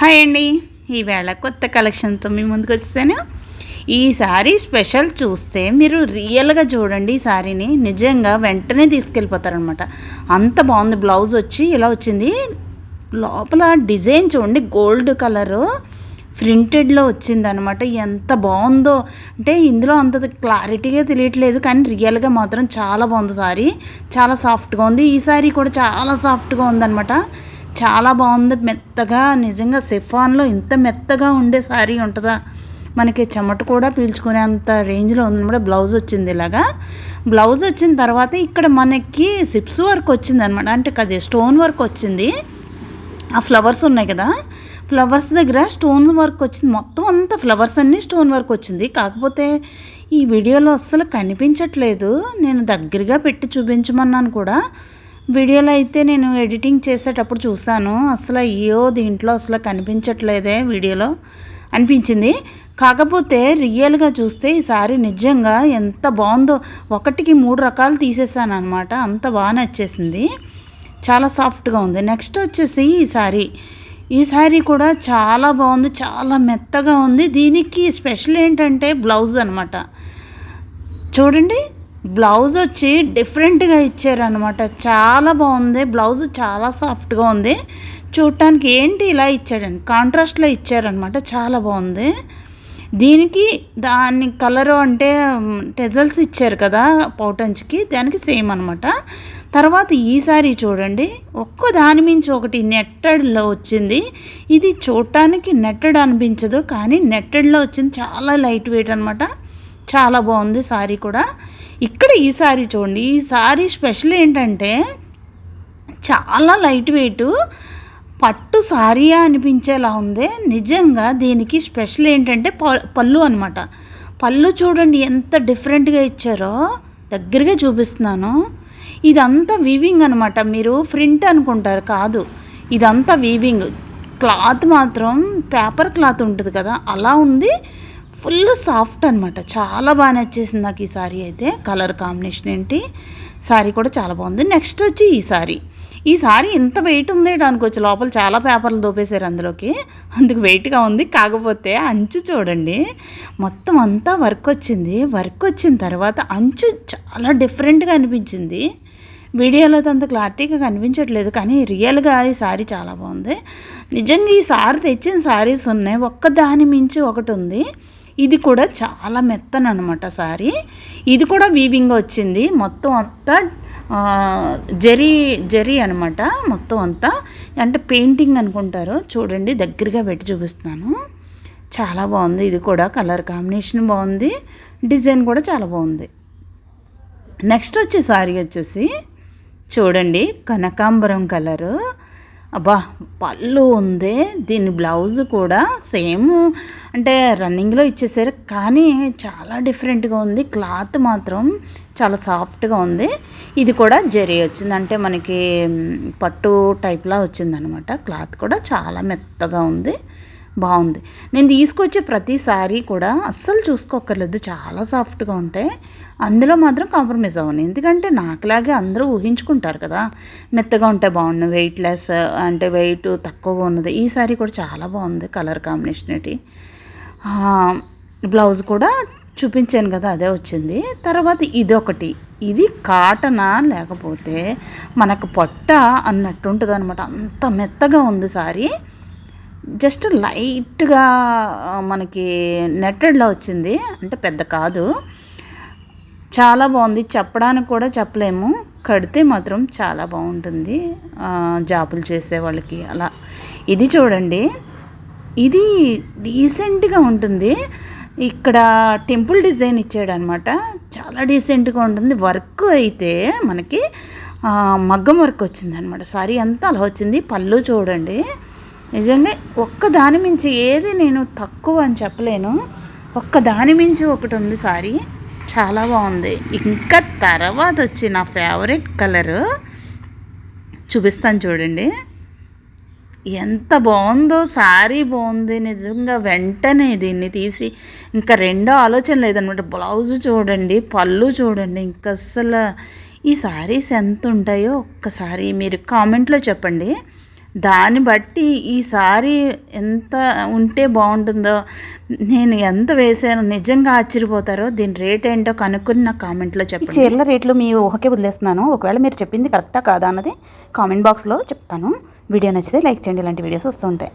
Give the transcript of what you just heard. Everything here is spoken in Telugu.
హాయ్ అండి. ఈవేళ కొత్త కలెక్షన్తో మీ ముందుకు వచ్చాను ఈ శారీ స్పెషల్ చూస్తే మీరు రియల్గా చూడండి ఈ శారీని నిజంగా వెంటనే తీసుకెళ్ళిపోతారనమాట. అంత బాగుంది. బ్లౌజ్ వచ్చి ఇలా వచ్చింది. లోపల డిజైన్ చూడండి. Gold colour. ప్రింటెడ్లో వచ్చిందనమాట. ఎంత బాగుందో. అంటే ఇందులో అంత క్లారిటీగా తెలియట్లేదు. కానీ రియల్గా మాత్రం చాలా బాగుంది సారీ. చాలా సాఫ్ట్గా ఉంది. ఈ సారీ కూడా చాలా సాఫ్ట్గా ఉందనమాట. చాలా బాగుంది. మెత్తగా నిజంగా సిఫాన్లో ఇంత మెత్తగా ఉండే శారీ ఉంటుందా? మనకి చెమట కూడా పీల్చుకునేంత రేంజ్లో ఉందన్నమాట బ్లౌజ్ వచ్చింది ఇలాగా. బ్లౌజ్ వచ్చిన తర్వాత ఇక్కడ మనకి సిప్స్ వర్క్ వచ్చింది అనమాట అంటే అది స్టోన్ వర్క్ వచ్చింది. ఆ ఫ్లవర్స్ ఉన్నాయి కదా. ఫ్లవర్స్ దగ్గర స్టోన్ వర్క్ వచ్చింది. మొత్తం అంతా ఫ్లవర్స్ అన్నీ స్టోన్ వర్క్ వచ్చింది. కాకపోతే ఈ వీడియోలో అస్సలు కనిపించట్లేదు. నేను దగ్గరగా పెట్టి చూపించమన్నాను కూడా. వీడియోలో అయితే నేను ఎడిటింగ్ చేసేటప్పుడు చూశాను. అసలు అయ్యో దీంట్లో అసలు కనిపించట్లేదే వీడియోలో అనిపించింది. కాకపోతే రియల్గా చూస్తే ఈ సారీ నిజంగా ఎంత బాగుందో ఒకటికి మూడు రకాలు తీసేసాను అనమాట అంత బాగా నచ్చేసింది. చాలా సాఫ్ట్గా ఉంది. నెక్స్ట్ వచ్చేసి ఈ సారీ. ఈ శారీ కూడా చాలా బాగుంది. చాలా మెత్తగా ఉంది. దీనికి స్పెషల్ ఏంటంటే బ్లౌజ్ అనమాట చూడండి. బ్లౌజ్ వచ్చి డిఫరెంట్గా ఇచ్చారనమాట చాలా బాగుంది. బ్లౌజ్ చాలా సాఫ్ట్గా ఉంది. చూడటానికి ఏంటి ఇలా ఇచ్చాడని కాంట్రాస్ట్లో ఇచ్చారనమాట చాలా బాగుంది. దీనికి దాని కలరు అంటే టెజల్స్ ఇచ్చారు కదా పౌటంచ్కి దానికి సేమ్ అనమాట తర్వాత ఈసారి చూడండి. ఒక్క దాని మించి ఒకటి నెట్టెడ్లో వచ్చింది. ఇది చూడటానికి నెట్టెడ్ అనిపించదు కానీ నెట్టెడ్లో వచ్చింది. చాలా లైట్ వెయిట్ అనమాట చాలా బాగుంది సారీ కూడా. ఇక్కడ ఈ సారీ చూడండి ఈ సారీ స్పెషల్ ఏంటంటే చాలా లైట్ వెయిట్ పట్టు సారీయా అనిపించేలా ఉంది. నిజంగా దీనికి స్పెషల్ ఏంటంటే పళ్ళు అనమాట పళ్ళు చూడండి ఎంత డిఫరెంట్గా ఇచ్చారో దగ్గరగా చూపిస్తున్నాను. ఇదంతా వీవింగ్ అనమాట మీరు ప్రింట్ అనుకుంటారు కాదు. ఇదంతా వీవింగ్ క్లాత్ మాత్రం పేపర్ క్లాత్ ఉంటుంది కదా అలా ఉంది. ఫుల్ సాఫ్ట్ అనమాట చాలా బాగా నచ్చేసింది నాకు ఈ సారీ అయితే. కలర్ కాంబినేషన్ ఏంటి? సారీ కూడా చాలా బాగుంది. నెక్స్ట్ వచ్చి ఈ సారీ. ఈ సారీ ఇంత వెయిట్ ఉంది అనుకోవచ్చు లోపల చాలా పేపర్లు దోపేశారు అందులోకి. అందుకు వెయిట్గా ఉంది. కాకపోతే అంచు చూడండి. మొత్తం అంతా వర్క్ వచ్చింది. వర్క్ వచ్చిన తర్వాత అంచు చాలా డిఫరెంట్గా అనిపించింది. వీడియోలో అంత క్లారిటీగా కనిపించట్లేదు. కానీ రియల్గా ఈ సారీ చాలా బాగుంది. నిజంగా ఈ సారీ తెచ్చిన సారీస్ ఉన్నాయి. ఒక్క దాని మించి ఒకటి ఉంది. ఇది కూడా చాలా మెత్తనమాట సారీ. ఇది కూడా వీవింగ్ వచ్చింది. మొత్తం అంతా జరీ జరీ అనమాట మొత్తం అంతా. అంటే పెయింటింగ్ అనుకుంటారు. చూడండి దగ్గరగా పెట్టి చూపిస్తున్నాను. చాలా బాగుంది. ఇది కూడా కలర్ కాంబినేషన్ బాగుంది. డిజైన్ కూడా చాలా బాగుంది. నెక్స్ట్ వచ్చే సారీ వచ్చేసి చూడండి కనకాంబరం కలరు అబ్బా పళ్ళు ఉంది దీని బ్లౌజ్ కూడా సేమ్ అంటే రన్నింగ్లో ఇచ్చేసారు కానీ చాలా డిఫరెంట్గా ఉంది క్లాత్ మాత్రం చాలా సాఫ్ట్గా ఉంది. ఇది కూడా జరీ వచ్చింది అంటే మనకి పట్టు టైప్లా వచ్చిందనమాట క్లాత్ కూడా చాలా మెత్తగా ఉంది. బాగుంది. నేను తీసుకొచ్చే ప్రతి శారీ కూడా అస్సలు చూసుకోక్కర్లేదు. చాలా సాఫ్ట్గా ఉంటాయి. అందులో మాత్రం కాంప్రమైజ్ అవ్వను. ఎందుకంటే నాకులాగే అందరూ ఊహించుకుంటారు కదా. మెత్తగా ఉంటే బాగుండు వెయిట్ లెస్ అంటే వెయిట్ తక్కువగా ఉన్నది. ఈ శారీ కూడా చాలా బాగుంది కలర్ కాంబినేషన్ ఏంటి. బ్లౌజ్ కూడా చూపించాను కదా అదే వచ్చింది. తర్వాత ఇది ఒకటి ఇది కాటనా లేకపోతే మనకు పొట్ట అన్నట్టు ఉంటుంది అనమాట అంత మెత్తగా ఉంది సారీ జస్ట్ లైట్గా మనకి నెట్టెడ్లో వచ్చింది. అంటే పెద్ద కాదు. చాలా బాగుంది. చెప్పడానికి కూడా చెప్పలేము. కడితే మాత్రం చాలా బాగుంటుంది. జాబులు చేసే వాళ్ళకి అలా. ఇది చూడండి. ఇది డీసెంట్గా ఉంటుంది. ఇక్కడ టెంపుల్ డిజైన్ ఇచ్చాడు అనమాట చాలా డీసెంట్గా ఉంటుంది. వర్క్ అయితే మనకి మగ్గం వర్క్ వచ్చింది అనమాట సారీ అంతా అలా వచ్చింది. పళ్ళు చూడండి. నిజంగా ఒక్క దాని మించి ఏది నేను తక్కువ అని చెప్పలేను. ఒక్క దాని మించి ఒకటి ఉంది సారీ. చాలా బాగుంది. ఇంకా తర్వాత వచ్చి నా ఫేవరెట్ కలరు చూపిస్తాను చూడండి. ఎంత బాగుందో సారీ బాగుంది. నిజంగా వెంటనే దీన్ని తీసి ఇంకా రెండో ఆలోచన లేదనమాట. బ్లౌజ్ చూడండి పళ్ళు చూడండి ఇంకా అసలు ఈ సారీస్ ఎంత ఉంటాయో ఒక్కసారి మీరు కామెంట్లో చెప్పండి. దాన్ని బట్టి ఈ సారీ ఎంత ఉంటే బాగుంటుందో నేను ఎంత వేసాను నిజంగా ఆశ్చర్యపోతారో దీని రేట్ ఏంటో కనుక్కొని నాకు కామెంట్లో ఈ చెప్పండి. చీరల రేట్లు మీ ఊహకే వదిలేస్తున్నాను. ఒకవేళ మీరు చెప్పింది కరెక్టా కాదా అన్నది కామెంట్ బాక్స్లో చెప్తాను. వీడియో నచ్చితే లైక్ చేయండి. ఇలాంటి వీడియోస్ వస్తూ ఉంటాయి.